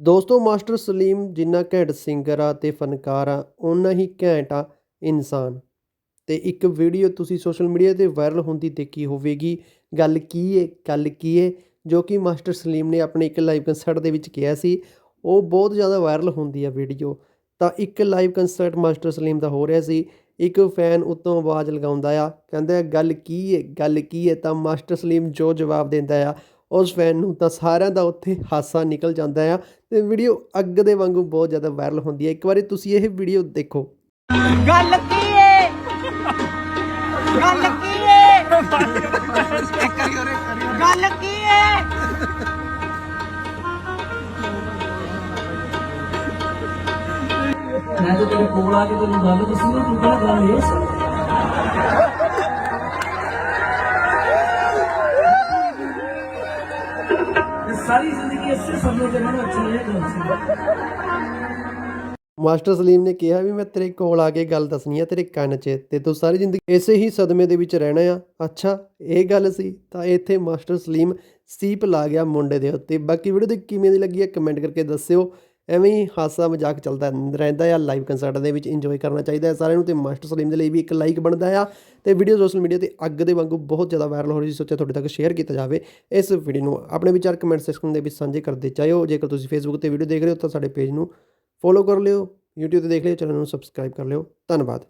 ਦੋਸਤੋ, ਮਾਸਟਰ ਸਲੀਮ ਜਿੰਨਾ ਘੈਂਟ ਸਿੰਗਰ ਆ ਤੇ ਫਨਕਾਰ ਆ ਉਨਾ ਹੀ ਘੈਂਟ ਆ ਇਨਸਾਨ। ਤੇ ਇੱਕ ਵੀਡੀਓ ਤੁਸੀਂ ਸੋਸ਼ਲ ਮੀਡੀਆ ਤੇ ਵਾਇਰਲ ਹੁੰਦੀ ਦੇਖੀ ਹੋਵੇਗੀ। ਗੱਲ ਕੀ ਹੈ ਗੱਲ ਕੀ ਹੈ ਜੋ ਕਿ ਮਾਸਟਰ ਸਲੀਮ ਨੇ ਆਪਣੇ ਇੱਕ ਲਾਈਵ ਕੰਸਰਟ ਦੇ ਵਿੱਚ ਕਿਹਾ ਸੀ। ਉਹ ਬਹੁਤ ਜ਼ਿਆਦਾ ਵਾਇਰਲ ਹੁੰਦੀ ਆ ਵੀਡੀਓ। ਤਾਂ ਇੱਕ ਲਾਈਵ ਕੰਸਰਟ ਮਾਸਟਰ ਸਲੀਮ ਦਾ ਹੋ ਰਿਹਾ ਸੀ। ਇੱਕ ਫੈਨ ਉੱਤੋਂ ਆਵਾਜ਼ ਲਗਾਉਂਦਾ ਆ, ਕਹਿੰਦਾ, ਗੱਲ ਕੀ ਹੈ ਗੱਲ ਕੀ ਹੈ ਤਾਂ ਮਾਸਟਰ ਸਲੀਮ ਜੋ ਜਵਾਬ ਦਿੰਦਾ ਆ ਉਸ ਫੈਨ ਨੂੰ ਤਾਂ ਸਾਰਿਆਂ ਦਾ ਉੱਥੇ ਹਾਸਾ ਨਿਕਲ ਜਾਂਦਾ ਆ ਤੇ ਵੀਡੀਓ ਅੱਗ ਦੇ ਵਾਂਗੂ ਬਹੁਤ ਜ਼ਿਆਦਾ ਵਾਇਰਲ ਹੁੰਦੀ ਹੈ ਇੱਕ ਵਾਰੀ ਤੁਸੀਂ ਇਹ ਵੀਡੀਓ ਦੇਖੋ। ਗੱਲ ਕੀ ਏ? ਗੱਲ ਕੀ ਏ? ਗੱਲ ਕੀ ਏ? ਮੈਂ ਤਾਂ ਤੇਰੇ ਕੋਲ ਆ ਕੇ ਤੈਨੂੰ ਗੱਲ ਦੱਸੀ ਨਾ ਤੂੰ ਕਹਿੰਦਾ ਗੱਲ ਇਹ ਸੀ ਇਹ ਸਾਰੀ ਜ਼ਿੰਦਗੀ ਇਸੇ ਸਮੇਂ ਤੇ ਮੈਨੂੰ ਅੱਛੀ ਮਾਸਟਰ ਸਲੀਮ ਨੇ ਕਿਹਾ ਵੀ ਮੈਂ ਤੇਰੇ ਕੋਲ ਆ ਕੇ ਗੱਲ ਦੱਸਣੀ ਆ, ਤੇਰੇ ਕੰਨ 'ਚ, ਤੇ ਤੂੰ ਸਾਰੀ ਜ਼ਿੰਦਗੀ ਇਸੇ ਹੀ ਸਦਮੇ ਦੇ ਵਿੱਚ ਰਹਿਣਾ ਆ। ਅੱਛਾ, ਇਹ ਗੱਲ ਸੀ। ਤਾਂ ਇੱਥੇ ਮਾਸਟਰ ਸਲੀਮ ਸੀਪ ਲਾ ਗਿਆ ਮੁੰਡੇ ਦੇ ਉੱਤੇ। ਬਾਕੀ ਵੀਡੀਓ ਦੀ ਕਿਵੇਂ ਦੀ ਲੱਗੀ ਹੈ ਕਮੈਂਟ ਕਰਕੇ ਦੱਸਿਓ। ਐਵੇਂ ਹੀ ਹਾਸਾ ਮਜ਼ਾਕ ਚੱਲਦਾ ਰਹਿੰਦਾ ਆ। ਲਾਈਵ ਕੰਸਰਟ ਦੇ ਵਿੱਚ ਇੰਜੋਏ ਕਰਨਾ ਚਾਹੀਦਾ ਹੈ ਸਾਰਿਆਂ ਨੂੰ, ਤੇ ਮਾਸਟਰ ਸਲੀਮ ਦੇ ਲਈ ਵੀ ਇੱਕ ਲਾਈਕ ਬਣਦਾ ਆ। ਤੇ ਵੀਡੀਓ ਸੋਸ਼ਲ ਮੀਡੀਆ ਤੇ ਅੱਗ ਦੇ ਵਾਂਗੂ ਬਹੁਤ ਜ਼ਿਆਦਾ ਵਾਇਰਲ ਹੋ ਰਹੀ ਸੀ, ਸੋਚਿਆ ਤੁਹਾਡੇ ਤੱਕ ਸ਼ੇਅਰ ਕੀਤਾ ਜਾਵੇ। ਇਸ ਵੀਡੀਓ ਨੂੰ ਆਪਣੇ ਵਿਚਾਰ ਕਮੈਂਟ ਸੈਕਸ਼ਨ ਦੇ ਵਿੱਚ ਸਾਂਝੇ ਕਰਦੇ ਚਾਹੋ ਜੇਕਰ ਤੁਸੀਂ ਫੇਸਬੁੱਕ ਤੇ ਵੀਡੀਓ ਦੇਖ ਰਹੇ ਹੋ ਤਾਂ ਸਾਡੇ ਪੇਜ ਨੂੰ ਫੋਲੋ ਕਰ ਲਿਓ, YouTube ਤੇ ਦੇਖ ਲਿਓ, ਚੈਨਲ ਨੂੰ ਸਬਸਕ੍ਰਾਈਬ ਕਰ ਲਿਓ। ਧੰਨਵਾਦ।